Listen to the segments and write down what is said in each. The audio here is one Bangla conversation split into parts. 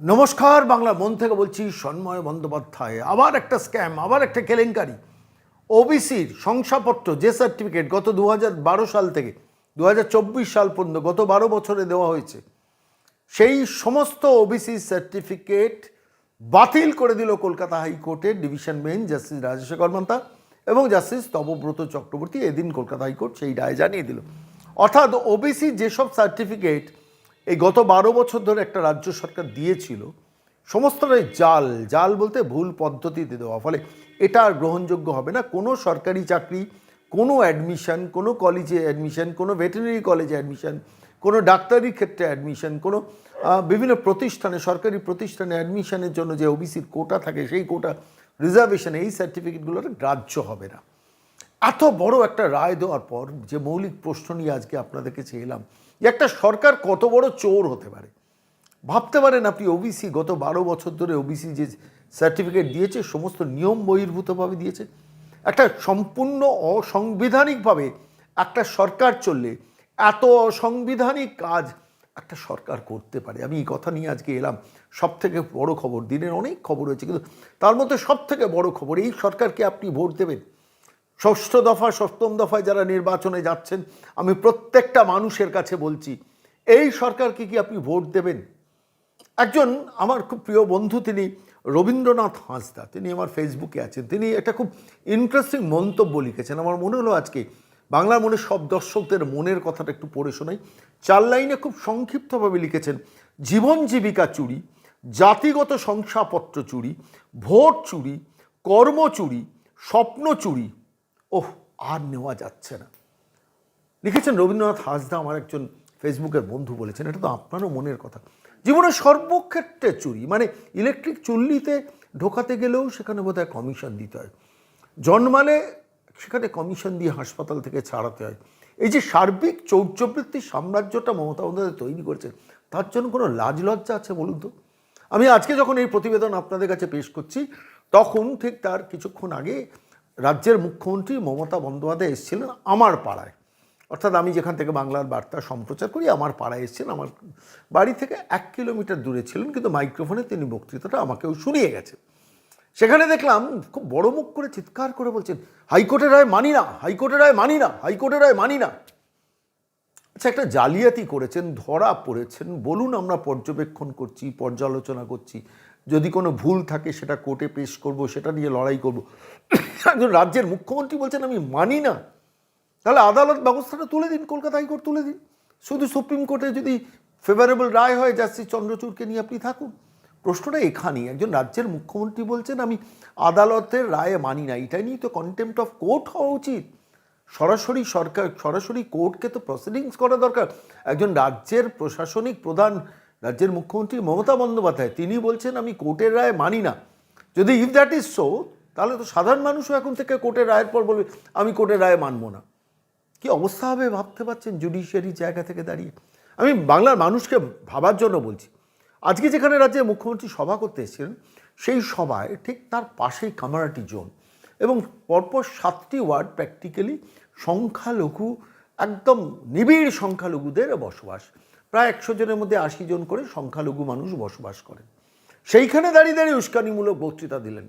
নমস্কার, বাংলা মন থেকে বলছি সন্ময় বন্দ্যোপাধ্যায়। আবার একটা স্ক্যাম, আবার একটা কেলেঙ্কারি। ওবিসির শংসাপত্র, যে সার্টিফিকেট গত দু হাজার বারো সাল থেকে দু হাজার চব্বিশ সাল পর্যন্ত গত বারো বছরে দেওয়া হয়েছে, সেই সমস্ত ওবিসি সার্টিফিকেট বাতিল করে দিল কলকাতা হাইকোর্টের division bench justice Rajasekhar Mantha এবং জাস্টিস তপব্রত চক্রবর্তী। এদিন কলকাতা হাইকোর্ট সেই রায় জানিয়ে দিল। অর্থাৎ ওবিসি যেসব সার্টিফিকেট এই গত বারো বছর ধরে একটা রাজ্য সরকার দিয়েছিল, সমস্তটাই জাল জাল বলতে ভুল পদ্ধতিতে দেওয়া। ফলে এটা আর গ্রহণযোগ্য হবে না। কোনো সরকারি চাকরি, কোনো অ্যাডমিশন কোনো কলেজে অ্যাডমিশন কোনো ভেটেরিনারি কলেজে অ্যাডমিশন কোনো ডাক্তারি ক্ষেত্রে অ্যাডমিশন কোনো বিভিন্ন প্রতিষ্ঠানে, সরকারি প্রতিষ্ঠানে অ্যাডমিশনের জন্য যে ওবিসির কোটা থাকে, সেই কোটা রিজার্ভেশন এই সার্টিফিকেটগুলোর গ্রাহ্য হবে না। এত বড় একটা রায় দেওয়ার পর যে মৌলিক প্রশ্ন নিয়ে আজকে আপনাদেরকে এলাম যে একটা সরকার কত বড় চোর হতে পারে। ভাবতে পারেন আপনি ওবিসি গত বারো বছর ধরে ওবিসি যে সার্টিফিকেট দিয়েছে, সমস্ত নিয়ম বহির্ভূতভাবে দিয়েছে। একটা সম্পূর্ণ অসাংবিধানিকভাবে একটা সরকার চললে, এত অসাংবিধানিক কাজ একটা সরকার করতে পারে। আমি এই কথা নিয়ে আজকে এলাম সব থেকে বড় খবর, দিনের অনেক খবর হয়েছে কিন্তু তার মধ্যে সব থেকে বড় খবর, এই সরকারকে আপনি ভোট দেবেন? ষষ্ঠ দফা, সপ্তম দফায় যারা নির্বাচনে যাচ্ছেন, আমি প্রত্যেকটা মানুষের কাছে বলছি, এই সরকারকে কি আপনি ভোট দেবেন? একজন আমার খুব প্রিয় বন্ধু, তিনি রবীন্দ্রনাথ হাঁসদা, তিনি আমার ফেসবুকে আছেন, তিনি একটা খুব ইন্টারেস্টিং মন্তব্য লিখেছেন, আমার মনে হলো আজকে বাংলার মনে সব দর্শকদের মনের কথাটা একটু পড়ে শোনাই, চার লাইনে খুব সংক্ষিপ্তভাবে লিখেছেন, জীবন জীবিকা চুরি, জাতিগত শংসাপত্র চুরি, ভোট চুরি, কর্ম চুরি, স্বপ্ন চুরি ওহ, আর নেওয়া যাচ্ছে না। লিখেছেন রবীন্দ্রনাথ হাসদা, আমার একজন ফেসবুকের বন্ধু বলেছেন, এটা তো আপনারও মনের কথা। জীবনের সর্বক্ষেত্রে চুরি মানে ইলেকট্রিক চুল্লিতে ঢোকাতে গেলেও সেখানে বোধহয় কমিশন দিতে হয়। জন্মালে সেখানে কমিশন দিয়ে হাসপাতাল থেকে ছাড়াতে হয়। এই যে সার্বিক চৌর্যবৃত্তির সাম্রাজ্যটা মমতা বন্দ্যোপাধ্যায় তৈরি করেছে তার জন্য কোনো লাজ লজ্জা আছে বলুন তো? আমি আজকে যখন এই প্রতিবেদন আপনাদের কাছে পেশ করছি, তখন ঠিক তার কিছুক্ষণ আগে রাজ্যের মুখ্যমন্ত্রী মমতা বন্দ্যোপাধ্যায় এসেছিলেন আমার পাড়ায়। অর্থাৎ আমি যেখান থেকে বাংলার বার্তা সম্প্রচার করি, আমার পাড়ায় এসেছেন। আমার বাড়ি থেকে এক কিলোমিটার দূরে ছিলেন, কিন্তু মাইক্রোফোনে তিনি বক্তৃতাটা আমাকেও শুনিয়ে গেছেন। সেখানে দেখলাম খুব বড় মুখ করে চিৎকার করে বলছেন, হাইকোর্টের রায় মানি না, হাইকোর্টের রায় মানি না, হাইকোর্টের রায় মানি না। আচ্ছা একটা জালিয়াতি করেছেন, ধরা পড়েছেন, বলুন আমরা পর্যবেক্ষণ করছি, পর্যালোচনা করছি যদি কোনো ভুল থাকে, সেটা কোর্টে পেশ করব, সেটা নিয়ে লড়াই করব। একজন রাজ্যের মুখ্যমন্ত্রী বলছেন, আমি মানি না। তাহলে আদালত ব্যবস্থাটা তুলে দিন কলকাতা হাইকোর্ট তুলে দিন। শুধু সুপ্রিম কোর্টে যদি ফেভারেবল রায় হয় জাস্টিস চন্দ্রচূড়কে নিয়ে আপনি থাকুন। প্রশ্নটা এখানেই, একজন রাজ্যের মুখ্যমন্ত্রী বলছেন, আমি আদালতের রায়ে মানি না। এটাই নিয়ে তো কন্টেম্পট অফ কোর্ট হওয়া উচিত। সরাসরি সরকার, সরাসরি কোর্টকে তো প্রসিডিংস করা দরকার। একজন রাজ্যের প্রশাসনিক প্রধান রাজ্যের মুখ্যমন্ত্রী মমতা বন্দ্যোপাধ্যায়, তিনি বলছেন, আমি কোর্টের রায় মানি না। যদি ইফ দ্যাট ইজ সো তাহলে তো সাধারণ মানুষও এখন থেকে কোর্টের রায়ের পর বলবে, আমি কোর্টের রায় মানবো না। কি অবস্থা হবে ভাবতে পারছেন জুডিশিয়ারি জায়গা থেকে দাঁড়িয়ে? আমি বাংলার মানুষকে ভাবার জন্য বলছি, আজকে যেখানে রাজ্যের মুখ্যমন্ত্রী সভা করতে এসেছিলেন, সেই সভায় ঠিক তার পাশেই কামারাটি জোন এবং পরপর সাতটি ওয়ার্ড প্র্যাকটিক্যালি সংখ্যালঘু, একদম নিবিড় সংখ্যালঘুদের বসবাস। প্রায় একশো জনের মধ্যে আশি জন করে সংখ্যালঘু মানুষ বসবাস করেন। সেইখানে দাঁড়িয়ে দাঁড়িয়ে উস্কানিমূলক বক্তৃতা দিলেন।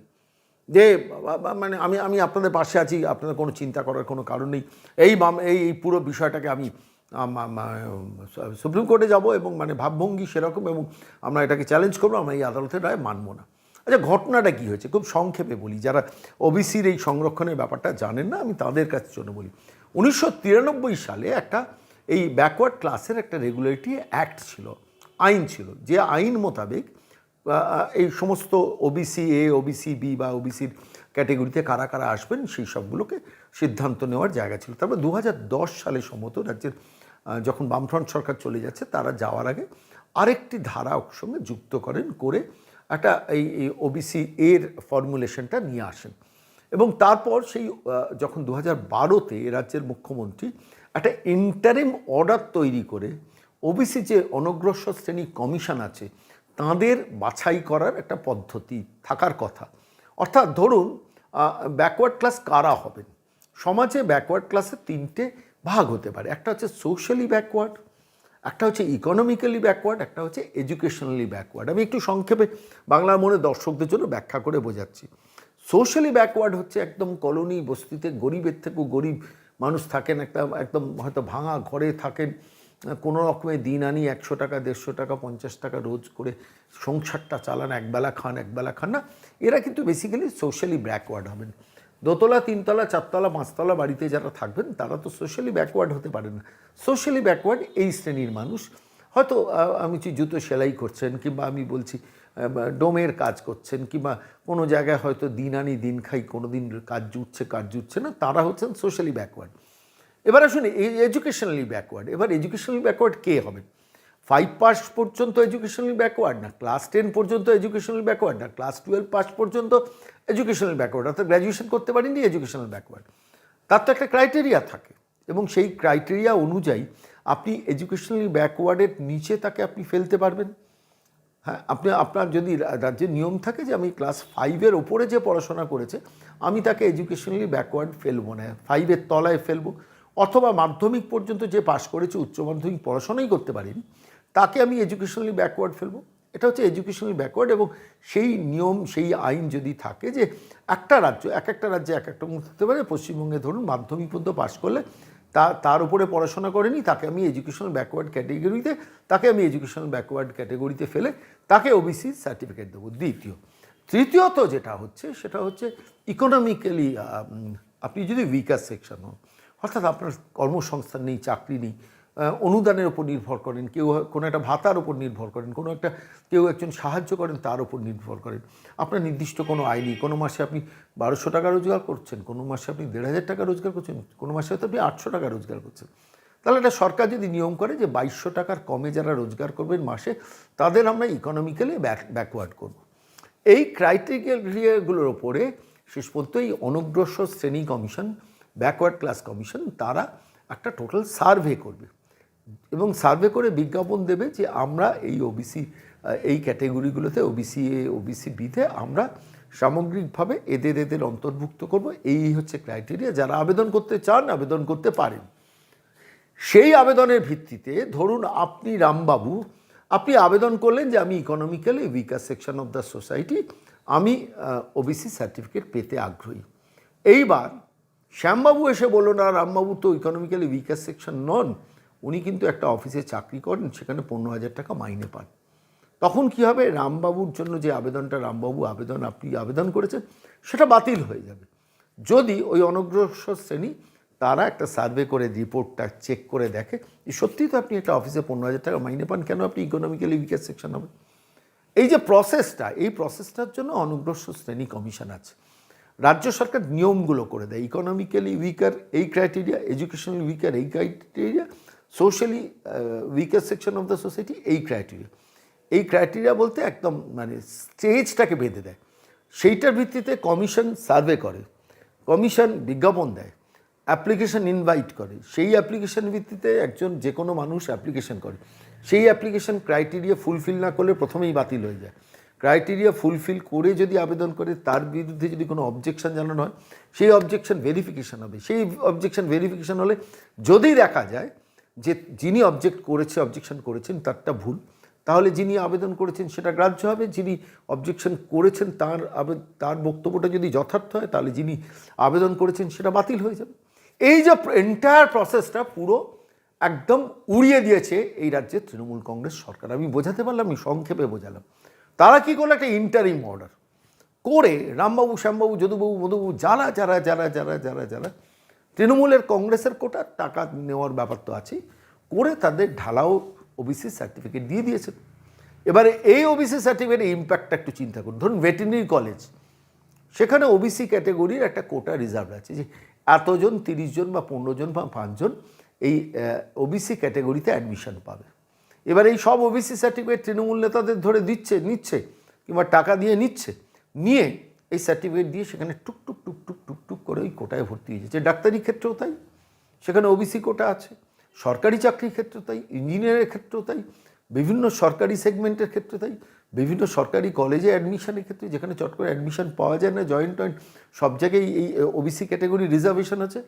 যে মানে আমি আমি আপনাদের পাশে আছি, আপনাদের কোনো চিন্তা করার কোনো কারণ নেই। এই এই পুরো বিষয়টাকে আম- সুপ্রিম কোর্টে যাব এবং মানে ভাবভঙ্গি সেরকম এবং আমরা এটাকে চ্যালেঞ্জ করব, আমরা এই আদালতের রায় মানবো না। আচ্ছা ঘটনাটা কী হয়েছে? খুব সংক্ষেপে বলি। যারা ওবিসির এই সংরক্ষণের ব্যাপারটা জানেন না, আমি তাদের কাছে জন্য বলি। উনিশশো তিরানব্বই সালে একটা এই ব্যাকওয়ার্ড ক্লাসের একটা রেগুলেটরি অ্যাক্ট ছিল, আইন ছিল। যে আইন মোতাবেক এই সমস্ত ওবিসি এ ওবিসি বি বা ওবিসির ক্যাটেগরিতে কারা কারা আসবেন, সেই সবগুলোকে সিদ্ধান্ত নেওয়ার জায়গা ছিল। তারপর দু হাজার সালে সম্ভবত রাজ্যের যখন বামফ্রন্ট সরকার চলে যাচ্ছে, তারা যাওয়ার আগে আরেকটি ধারা সঙ্গে যুক্ত করেন করে একটা এই ওবিসি এর ফর্মুলেশনটা নিয়ে আসেন। এবং তারপর সেই যখন দু হাজার বারোতে রাজ্যের মুখ্যমন্ত্রী একটা ইন্টারিম অর্ডার তৈরি করে ওবিসি যে অনগ্রসর শ্রেণি কমিশন আছে, তাদের বাছাই করার একটা পদ্ধতি থাকার কথা। অর্থাৎ ধরুন ব্যাকওয়ার্ড ক্লাস কারা হবেন? সমাজে ব্যাকওয়ার্ড ক্লাসে তিনটে ভাগ হতে পারে। একটা হচ্ছে সোশ্যালি ব্যাকওয়ার্ড একটা হচ্ছে ইকোনমিক্যালি ব্যাকওয়ার্ড একটা হচ্ছে এডুকেশনালি ব্যাকওয়ার্ড আমি একটু সংক্ষেপে বাংলার মনে দর্শকদের জন্য ব্যাখ্যা করে বোঝাচ্ছি। সোশ্যালি ব্যাকওয়ার্ড হচ্ছে একদম কলোনি বস্তিতে গরিবের থেকেও গরিব মানুষ থাকেন একটা, একদম হয়তো ভাঙা ঘরে থাকেন, কোনো রকমের দিন আনি একশো টাকা, দেড়শো টাকা, পঞ্চাশ টাকা রোজ করে সংসারটা চালান, একবেলা খান একবেলা খান না। এরা কিন্তু বেসিক্যালি সোশ্যালি ব্যাকওয়ার্ড হবেন। দোতলা, তিনতলা, চারতলা, পাঁচতলা বাড়িতে যারা থাকবেন, তারা তো সোশ্যালি ব্যাকওয়ার্ড হতে পারে না। সোশ্যালি ব্যাকওয়ার্ড এই শ্রেণির মানুষ। হয়তো আমি জুতো সেলাই করছেন কিংবা আমি বলছি ডোমের কাজ করছেন কিংবা কোনো জায়গায় হয়তো দিন আনি, দিন খাই কোনো দিন কাজ জুটছে কাজ জুটছে না, তারা হচ্ছেন সোশ্যালি ব্যাকওয়ার্ড এবার আসুন এডুকেশনালি ব্যাকওয়ার্ড এবার এডুকেশনালি ব্যাকওয়ার্ড কে হবে? ফাইভ পাস পর্যন্ত এডুকেশনালি ব্যাকওয়ার্ড না ক্লাস টেন পর্যন্ত এডুকেশনাল ব্যাকওয়ার্ড না ক্লাস টুয়েলভ পাস পর্যন্ত এডুকেশনাল ব্যাকওয়ার্ড অর্থাৎ গ্র্যাজুয়েশন করতে পারেনি এডুকেশনাল ব্যাকওয়ার্ড তার তো একটা ক্রাইটেরিয়া থাকে এবং সেই ক্রাইটেরিয়া অনুযায়ী আপনি এডুকেশনালি ব্যাকওয়ার্ডের নিচে তাকে আপনি ফেলতে পারবেন। হ্যাঁ আপনি, আপনার যদি রাজ্যের নিয়ম থাকে যে আমি ক্লাস ফাইভের ওপরে যে পড়াশোনা করেছে, আমি তাকে এডুকেশনালি ব্যাকওয়ার্ড ফেলব না ফাইভের তলায় ফেলব। অথবা মাধ্যমিক পর্যন্ত যে পাশ করেছে উচ্চ মাধ্যমিক পড়াশোনাই করতে পারেনি তাকে আমি এডুকেশনালি ব্যাকওয়ার্ড ফেলব। এটা হচ্ছে এডুকেশনালি ব্যাকওয়ার্ড এবং সেই নিয়ম, সেই আইন যদি থাকে যে একটা রাজ্য, এক একটা রাজ্যে এক একটা মুখ হতে পারে, পশ্চিমবঙ্গে ধরুন মাধ্যমিক পর্যন্ত পাশ করলে তা, তার উপরে পড়াশোনা করেনি, তাকে আমি এডুকেশনাল ব্যাকওয়ার্ড ক্যাটেগরিতে তাকে আমি এডুকেশনাল ব্যাকওয়ার্ড ক্যাটেগরিতে ফেলে তাকে ওবিসি সার্টিফিকেট দেবো। দ্বিতীয়, তৃতীয়ত যেটা হচ্ছে, সেটা হচ্ছে ইকোনমিক্যালি আপনি যদি উইকার সেকশন হন, অর্থাৎ আপনার কর্মসংস্থান নেই, চাকরি নেই অনুদানের উপর নির্ভর করেন। কেউ কোনো একটা ভাতার উপর নির্ভর করেন, কোনো একটা কেউ একজন সাহায্য করেন, তার উপর নির্ভর করেন। আপনার নির্দিষ্ট কোনো আয় নেই কোনো মাসে আপনি বারোশো টাকা রোজগার করছেন, কোনো মাসে আপনি দেড় হাজার টাকা রোজগার করছেন, কোনো মাসে হয়তো আপনি আটশো টাকা রোজগার করছেন। তাহলে এটা সরকার যদি নিয়ম করে যে বাইশশো টাকার কমে যারা রোজগার করবেন মাসে, তাদের আমরা ইকোনমিক্যালি ব্যাক ব্যাকওয়ার্ড করব। এই ক্রাইটেরিয়াগুলোর ওপরে শেষ পর্যন্ত এই অনগ্রসর শ্রেণি কমিশন ব্যাকওয়ার্ড ক্লাস কমিশন, তারা একটা টোটাল সার্ভে করবে। এবং সার্ভে করে বিজ্ঞাপন দেবে যে আমরা এই ওবিসি এই ক্যাটেগরিগুলোতে ওবিসি এ ওবিসি বিতে আমরা সামগ্রিকভাবে এদের এদের অন্তর্ভুক্ত করব। এই হচ্ছে ক্রাইটেরিয়া যারা আবেদন করতে চান, আবেদন করতে পারেন। সেই আবেদনের ভিত্তিতে ধরুন আপনি রামবাবু, আপনি আবেদন করলেন যে আমি economically weaker section of the society আমি ওবিসি সার্টিফিকেট পেতে আগ্রহী। এইবার শ্যামবাবু এসে বলল, না, রামবাবু তো ইকোনমিক্যালি উইকার সেকশন নন। উনি কিন্তু একটা অফিসে চাকরি করেন, সেখানে পনেরো হাজার টাকা মাইনে পান। তখন কি হবে? রামবাবুর জন্য যে আবেদনটা, রামবাবু আবেদন, আপনি আবেদন করেছেন, সেটা বাতিল হয়ে যাবে। যদি ওই অনগ্রসর শ্রেণি তারা একটা সার্ভে করে, রিপোর্টটা চেক করে দেখে সত্যিই তো আপনি একটা অফিসে পনেরো হাজার টাকা মাইনে পান, কেন আপনি ইকোনমিক্যালি উইকার সেকশন হবে এই যে প্রসেসটা এই প্রসেসটার জন্য অনুগ্রসর শ্রেণি কমিশন আছে। রাজ্য সরকার নিয়মগুলো করে দেয় ইকোনমিক্যালি উইকার এই ক্রাইটেরিয়া এডুকেশনাল উইকার এই criteria socially weaker section of the society এই ক্রাইটেরিয়া এই ক্রাইটেরিয়া বলতে একদম মানে স্টেজটাকে বেঁধে দেয়। সেইটার ভিত্তিতে কমিশন সার্ভে করে কমিশন বিজ্ঞাপন দেয় অ্যাপ্লিকেশন ইনভাইট করে। সেই অ্যাপ্লিকেশন ভিত্তিতে একজন যে কোনো মানুষ অ্যাপ্লিকেশন করে। সেই অ্যাপ্লিকেশন ক্রাইটেরিয়া ফুলফিল না করলে প্রথমেই বাতিল হয়ে যায়। ক্রাইটেরিয়া ফুলফিল করে যদি আবেদন করে, তার বিরুদ্ধে যদি কোনো অবজেকশন জানানো হয়, সেই অবজেকশন ভেরিফিকেশন হবে। সেই অবজেকশন ভেরিফিকেশন হলে যদি দেখা যায় যে যিনি অবজেক্ট করেছে অবজেকশন করেছেন, তারটা ভুল। তাহলে যিনি আবেদন করেছেন, সেটা গ্রাহ্য হবে। যিনি অবজেকশন করেছেন, তার তার বক্তব্যটা যদি যথার্থ হয়, তাহলে যিনি আবেদন করেছেন, সেটা বাতিল হয়ে যাবে। এই যে এন্টায়ার প্রসেসটা পুরো একদম উড়িয়ে দিয়েছে এই রাজ্যের তৃণমূল কংগ্রেস সরকার। আমি বোঝাতে পারলাম, আমি সংক্ষেপে বোঝালাম। তারা কি করল? একটা ইন্টারিম অর্ডার করে রামবাবু, শ্যামবাবু, যদুবাবু, মধুবাবু, যারা যারা যারা যারা যারা যারা তৃণমূলের কংগ্রেসের কোটা, টাকা নেওয়ার ব্যাপার তো আছেই। করে তাদের ঢালাও ওবিসি সার্টিফিকেট দিয়ে দিয়েছেন। এবারে এই ওবিসি সার্টিফিকেটের ইম্প্যাক্টটা একটু চিন্তা করুন। ধরুন ভেটেরিনারি কলেজ সেখানে ওবিসি ক্যাটেগরির একটা কোটা রিজার্ভ আছে যে এতজন, তিরিশ জন বা পনেরো জন বা পাঁচজন এই ওবিসি ক্যাটেগরিতে অ্যাডমিশন পাবে। এবার এই সব ওবিসি সার্টিফিকেট তৃণমূল নেতাদের ধরে দিচ্ছে, নিচ্ছে কিংবা টাকা দিয়ে নিচ্ছে, নিয়ে এই সার্টিফিকেট দিয়ে সেখানে টুক টুক টুক টুক টুক টুক করে ওই কোটায় ভর্তি হয়ে যাচ্ছে। ডাক্তারি ক্ষেত্রেও তাই। সেখানে ওবিসি কোটা আছে। সরকারি চাকরির ক্ষেত্রে তাই। ইঞ্জিনিয়ারের ক্ষেত্রেও তাই। বিভিন্ন সরকারি সেগমেন্টের ক্ষেত্রে তাই। বিভিন্ন সরকারি কলেজে অ্যাডমিশনের ক্ষেত্রে যেখানে চট করে অ্যাডমিশন পাওয়া যায় না জয়েন্ট টয়েন্ট সব জায়গায় এই ওবিসি ক্যাটাগরি রিজার্ভেশন আছে।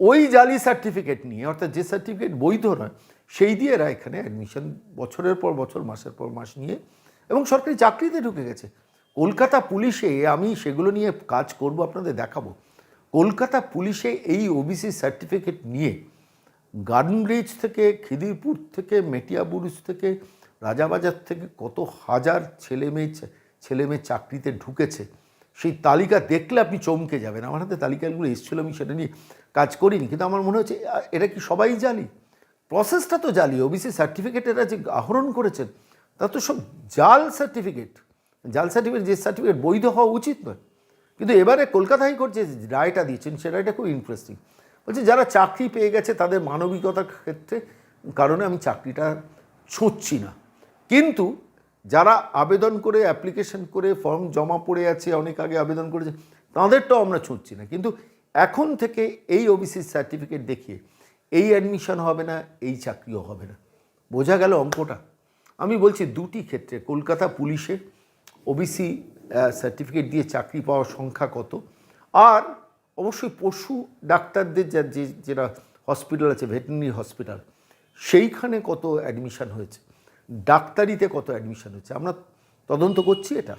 ওই জালি সার্টিফিকেট নিয়ে, অর্থাৎ যে সার্টিফিকেট বৈধ নয়, সেই দিয়ে এরা এখানে অ্যাডমিশন বছরের পর বছর, মাসের পর মাস নিয়ে, এবং সরকারি চাকরিতে ঢুকে গেছে। কলকাতা পুলিশে আমি সেগুলো নিয়ে কাজ করব, আপনাদের দেখাবো। কলকাতা পুলিশে এই ওবিসি সার্টিফিকেট নিয়ে গার্ডেন ব্রিজ থেকে, খিদিরপুর থেকে, মেটিয়াবুরুজ থেকে, রাজাবাজার থেকে কত হাজার ছেলে মেয়ে ছেলে মেয়ে চাকরিতে ঢুকেছে, সেই তালিকা দেখলে আপনি চমকে যাবেন। আমার হাতে তালিকাগুলো এসেছিল, আমি সেটা নিয়ে কাজ করিনি, কিন্তু আমার মনে হচ্ছে এটা কি সবাই জালি প্রসেসটা তো জালি ওবিসি সার্টিফিকেট এরা যে আহরণ করেছেন, তা তো সব জাল সার্টিফিকেট জাল সার্টিফিকেট, যে সার্টিফিকেট বৈধ হওয়া উচিত নয়। কিন্তু এবারে কলকাতা হাইকোর্ট যে রায়টা দিয়েছেন সে রায়টা খুব ইন্টারেস্টিং বলছে, যারা চাকরি পেয়ে গেছে তাদের মানবিকতার ক্ষেত্রে কারণে আমি চাকরিটা ছুঁচ্ছি না। কিন্তু যারা আবেদন করে অ্যাপ্লিকেশন করে ফর্ম জমা পড়ে আছে, অনেক আগে আবেদন করেছে, তাদেরটাও আমরা ছুঁচ্ছি না। কিন্তু এখন থেকে এই ওবিসি সার্টিফিকেট দেখিয়ে, এই অ্যাডমিশন হবে না, এই চাকরিও হবে না। বোঝা গেল অঙ্কটা। আমি বলছি, দুটি ক্ষেত্রে, কলকাতা পুলিশে ওবিসি সার্টিফিকেট দিয়ে চাকরি পাওয়ার সংখ্যা কত? আর অবশ্যই পশু ডাক্তারদের যা, যে, যেটা হসপিটাল আছে ভেটেরিনারি হসপিটাল সেইখানে কত অ্যাডমিশান হয়েছে? ডাক্তারিতে কত অ্যাডমিশান হয়েছে? আমরা তদন্ত করছি এটা।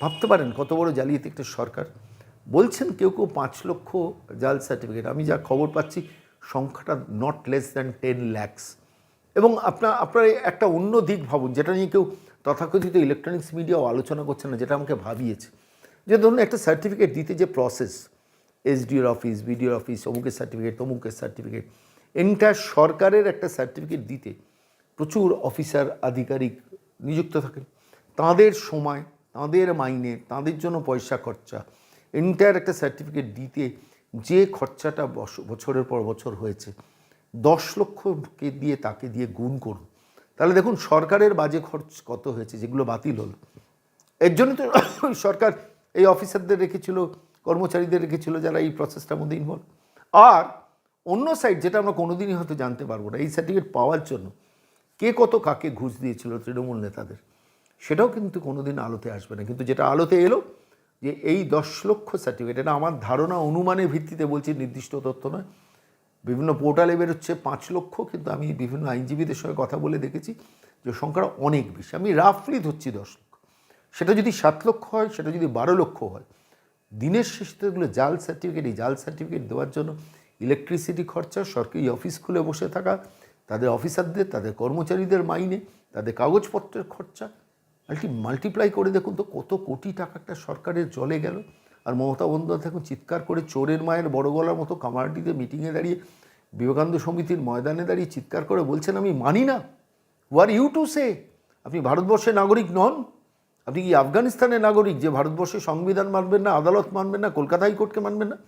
ভাবতে পারেন কত বড় জালিয়াতি একটা সরকার। বলছেন কেউ কেউ পাঁচ লক্ষ জাল সার্টিফিকেট আমি যা খবর পাচ্ছি, সংখ্যাটা not less than ten lakhs এবং আপনার আপনার একটা অন্য দিক ভাবুন, যেটা নিয়ে কেউ তথাকথিত ইলেকট্রনিক্স মিডিয়াও আলোচনা করছে না, যেটা আমাকে ভাবিয়েছে। যে ধরুন, একটা সার্টিফিকেট দিতে যে প্রসেস এসডিওর অফিস বিডিওর অফিস অমুকের সার্টিফিকেট তমুকের সার্টিফিকেট এন্টার সরকারের একটা সার্টিফিকেট দিতে প্রচুর অফিসার আধিকারিক নিযুক্ত থাকেন তাদের সময়, তাদের মাইনে, তাদের জন্য পয়সা খরচা এন্টায়ার একটা সার্টিফিকেট দিতে যে খরচাটা বছরের পর বছর হয়েছে, দশ লক্ষকে দিয়ে তাকে দিয়ে গুণ করুন। তাহলে দেখুন সরকারের বাজে খরচ কত হয়েছে, যেগুলো বাতিল হলো। এর জন্য তো সরকার এই অফিসারদের রেখেছিল, কর্মচারীদের রেখেছিল যারা এই প্রসেসটার মধ্যে ইনভলভ আর অন্য সাইড যেটা আমরা কোনোদিনই হয়তো জানতে পারব না, এই সার্টিফিকেট পাওয়ার জন্য কে কত কাকে ঘুষ দিয়েছিল তৃণমূল নেতাদের, সেটাও কিন্তু কোনোদিন আলোতে আসবে না। কিন্তু যেটা আলোতে এলো যে এই দশ লক্ষ সার্টিফিকেট এটা আমার ধারণা, অনুমানের ভিত্তিতে বলছি, নির্দিষ্ট তথ্য নয় বিভিন্ন পোর্টালে বেরোচ্ছে, পাঁচ লক্ষ, কিন্তু আমি বিভিন্ন আইনজীবীদের সঙ্গে কথা বলে দেখেছি যে সংখ্যাটা অনেক বেশি। আমি রাফলি ধরছি দশ লক্ষ। সেটা যদি সাত লক্ষ হয়, সেটা যদি বারো লক্ষ হয়, দিনের শেষে এগুলো জাল সার্টিফিকেট এই জাল সার্টিফিকেট দেওয়ার জন্য ইলেকট্রিসিটি খরচা, সরকারি অফিস খুলে বসে থাকা, তাদের অফিসারদের তাদের কর্মচারীদের মাইনে, তাদের কাগজপত্রের খরচা মাল্টি মাল্টিপ্লাই করে দেখুন তো কত কোটি টাকা একটা সরকারের জলে গেল। আর মমতা বন্দ্যোপাধ্যায় এখন চিৎকার করে চোরের মায়ের বড় গলার মতো কামারটিতে মিটিংয়ে দাঁড়িয়ে বিবেকানন্দ সমিতির ময়দানে দাঁড়িয়ে চিৎকার করে বলছেন, আমি মানি না। ওয়ার ইউ টু সে আপনি ভারতবর্ষের নাগরিক নন। আপনি কি আফগানিস্তানের নাগরিক যে ভারতবর্ষের সংবিধান মানবেন না, আদালত মানবেন না, কলকাতা হাইকোর্টকে মানবেন না?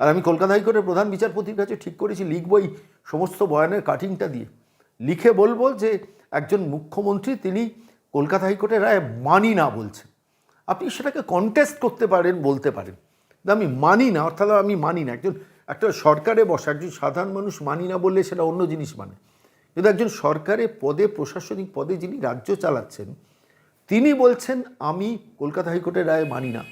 আর আমি কলকাতা হাইকোর্টের প্রধান বিচারপতির কাছে ঠিক করেছি লিখবই সমস্ত বয়ানের কাটিংটা দিয়ে। লিখে বলব যে একজন মুখ্যমন্ত্রী, তিনি কলকাতা হাইকোর্টের রায় মানি না বলছেন। আপনি সেটাকে কন্টেস্ট করতে পারেন, বলতে পারেন। আমি মানি না, অর্থাৎ আমি মানি না। একজন, একটা সরকারে বসা, একজন সাধারণ মানুষ মানি না বললে সেটা অন্য জিনিস মানে। কিন্তু একজন সরকারে পদে, প্রশাসনিক পদে যিনি রাজ্য চালাচ্ছেন, তিনি বলছেন, আমি কলকাতা হাইকোর্টের রায় মানি না।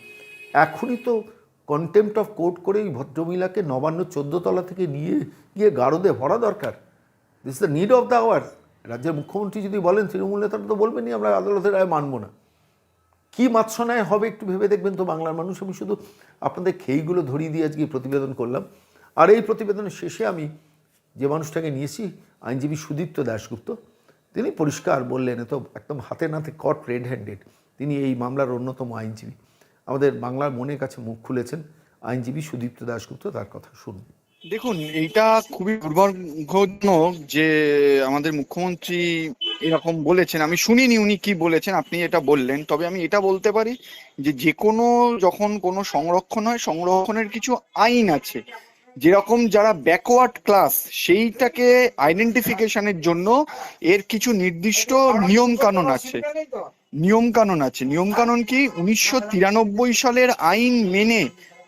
এখনই তো কন্টেম্পট অফ কোর্ট করে এই ভদ্রমহিলাকে নবান্ন, চোদ্দ তলা থেকে নিয়ে গিয়ে গারদে ভরা দরকার। This the need of the hour রাজ্যের মুখ্যমন্ত্রী যদি বলেন, তৃণমূল নেতারা তো বলবেনই, আমরা আদালতের রায় মানব না। কী মাৎসনায় হবে একটু ভেবে দেখবেন তো বাংলার মানুষ। আমি শুধু আপনাদের খেইগুলো ধরিয়ে দিয়ে আজকে প্রতিবেদন করলাম। আর এই প্রতিবেদনের শেষে আমি যে মানুষটাকে নিয়েছি, আইনজীবী সুদীপ্ত দাশগুপ্ত, তিনি পরিষ্কার বললেন তো একদম হাতে নাতে কট রেড হ্যান্ডেড তিনি এই মামলার অন্যতম আইনজীবী। আমাদের বাংলার মনের কাছে মুখ খুলেছেন আইনজীবী সুদীপ্ত দাশগুপ্ত, তার কথা শুনুন। দেখুন, এইটা খুবই দুর্ভাগ্যজনক যে আমাদের মুখ্যমন্ত্রী এরকম বলেছেন। আমি শুনিনি উনি কি বলেছেন, আপনি এটা বললেন। তবে আমি এটা বলতে পারি যে যে কোনো যখন কোনো সংরক্ষণ হয়, সংরক্ষণের কিছু আইন আছে। যেরকম যারা ব্যাকওয়ার্ড ক্লাস সেইটাকে আইডেন্টিফিকেশনের জন্য এর কিছু নির্দিষ্ট নিয়ম কানুন আছে। নিয়ম কানুন আছে। নিয়ম কানুন কি? উনিশশো তিরানব্বই সালের আইন মেনে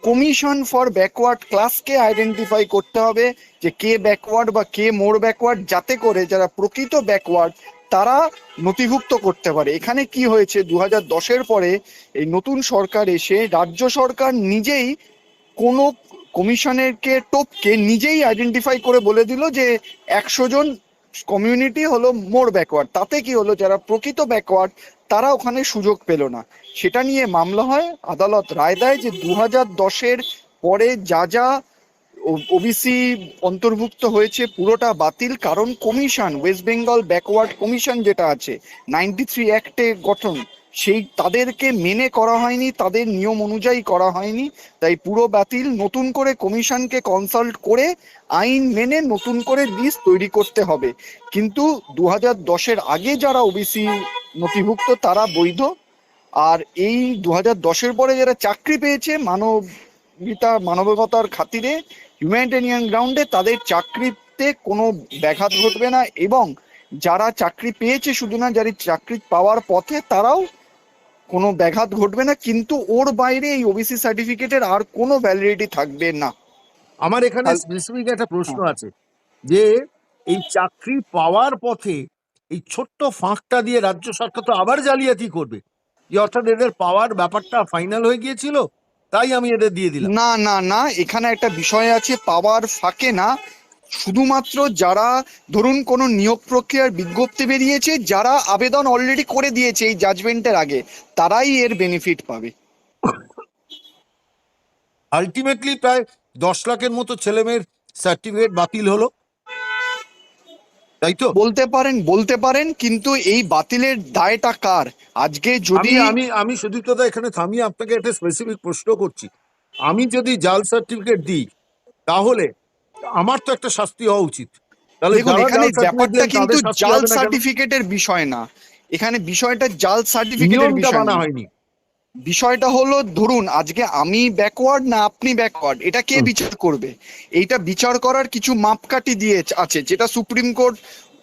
কমিশন ফর ব্যাকওয়ার্ড ক্লাসকে আইডেন্টিফাই করতে হবে যে কে ব্যাকওয়ার্ড বা কে মোর ব্যাকওয়ার্ড, যাতে করে যারা প্রকৃত ব্যাকওয়ার্ড, তারা নথিভুক্ত করতে পারে। এখানে কি হয়েছে? দু হাজার দশের পরে এই নতুন সরকার এসে রাজ্য সরকার নিজেই কোনো কমিশনেরকে, টোপকে নিজেই আইডেন্টিফাই করে বলে দিল যে একশো জন কমিউনিটি হলো মোর ব্যাকওয়ার্ড। তাতে কি হলো? যারা প্রকৃত ব্যাকওয়ার্ড তারা ওখানে সুযোগ পেল না। সেটা নিয়ে মামলা হয় আদালত রায় দেয় যে দু হাজার দশের পরে যা যা ওবিসি অন্তর্ভুক্ত হয়েছে পুরোটা বাতিল। কারণ commission, West Bengal backward commission যেটা আছে, নাইনটি থ্রি অ্যাক্টে গঠন, সেই তাদেরকে মেনে করা হয়নি, তাদের নিয়ম অনুযায়ী করা হয়নি। তাই পুরো বাতিল, নতুন করে কমিশনকে কনসাল্ট করে আইন মেনে নতুন করে লিস্ট তৈরি করতে হবে। কিন্তু দু হাজার দশের আগে যারা ওবিসি নথিভুক্ত তারা বৈধ। আর এই দু হাজার দশের পরে যারা চাকরি পেয়েছে মানবিতা মানবিকতার খাতিরে হিউম্যানিটেরিয়ান গ্রাউন্ডে তাদের চাকরিতে কোনো ব্যাঘাত ঘটবে না এবং যারা চাকরি পেয়েছে শুধু না যারা চাকরি পাওয়ার পথে তারাও কোনো ব্যাঘাত ঘটবে না। কিন্তু ওর বাইরে এই ওবিসি সার্টিফিকেটের আর কোনো ভ্যালিডিটি থাকবে না। আমার এখানে স্পেসিফিক একটা প্রশ্ন আছে যে এই চাকরি পাওয়ার পথে এই ছোট্ট ফাঁকটা দিয়ে রাজ্য সরকার তো আবার জালিয়াতি করবে। যে অর্থাৎ এদের পাওয়ার ব্যাপারটা ফাইনাল হয়ে গিয়েছিল তাই আমি এদের দিয়ে দিলাম। না না না এখানে একটা বিষয় আছে পাওয়ার ফাঁকে না। শুধুমাত্র যারা ধরুন কোনো নিয়োগ প্রক্রিয়ার বিজ্ঞপ্তি বেরিয়েছে যারা আবেদন অলরেডি করে দিয়েছে এই জাজমেন্টের আগে তারাই এর বেনিফিট পাবে। আলটিমেটলি প্রায় দশ লাখের মতো ছেলেমেয়ের সার্টিফিকেট বাতিল হলো। তাই তো? বলতে পারেন বলতে পারেন কিন্তু এই বাতিলের দায়টা কার? আজকে যদি আমি আমি সুদীপ্তদা এখানে থামিয়ে আপনাকে একটা স্পেসিফিক প্রশ্ন করছি। আমি যদি জাল সার্টিফিকেট দিই তাহলে আমার তো একটা শাস্তি হওয়া উচিত। তাহলে এখানে ব্যাপারটা কিন্তু জাল সার্টিফিকেটের বিষয় না। এখানে বিষয়টা জাল সার্টিফিকেটের বিষয় মানা না। হয়নি। বিষয়টা হলো ধরুন আজকে আমি ব্যাকওয়ার্ড না আপনি ব্যাকওয়ার্ড এটা কে বিচার করবে? এইটা বিচার করার কিছু মাপকাঠি দিয়ে আছে যেটা সুপ্রিম কোর্ট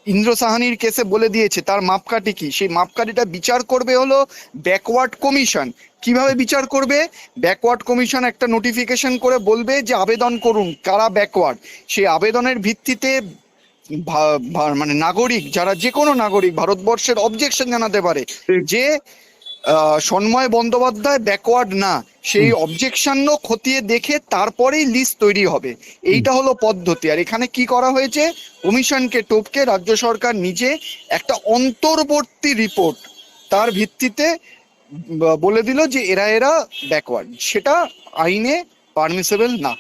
ইন্দ্র সাহানির কেসে বলে দিয়েছে তার মাপকাঠি কি? সেই মাপকাঠিটা বিচার করবে হলো ব্যাকওয়ার্ড কমিশন কীভাবে বিচার করবে? ব্যাকওয়ার্ড কমিশন একটা নোটিফিকেশন করে বলবে যে আবেদন করুন কারা ব্যাকওয়ার্ড সেই আবেদনের ভিত্তিতে মানে নাগরিক যারা যে কোনো নাগরিক ভারতবর্ষের অবজেকশন জানাতে পারে যে সন্ময় বন্দ্যোপাধ্যায় ব্যাকওয়ার্ড না। সেই অবজেকশন খতিয়ে দেখে তারপরেই লিস্ট তৈরি হবে। এইটা হলো পদ্ধতি। আর এখানে কি করা হয়েছে? কমিশনকে টপকে রাজ্য সরকার নিজে একটা অন্তর্বর্তী রিপোর্ট তার ভিত্তিতে বলে দিল যে এরা এরা ব্যাকওয়ার্ড সেটা আইনে পারমিসেবল না।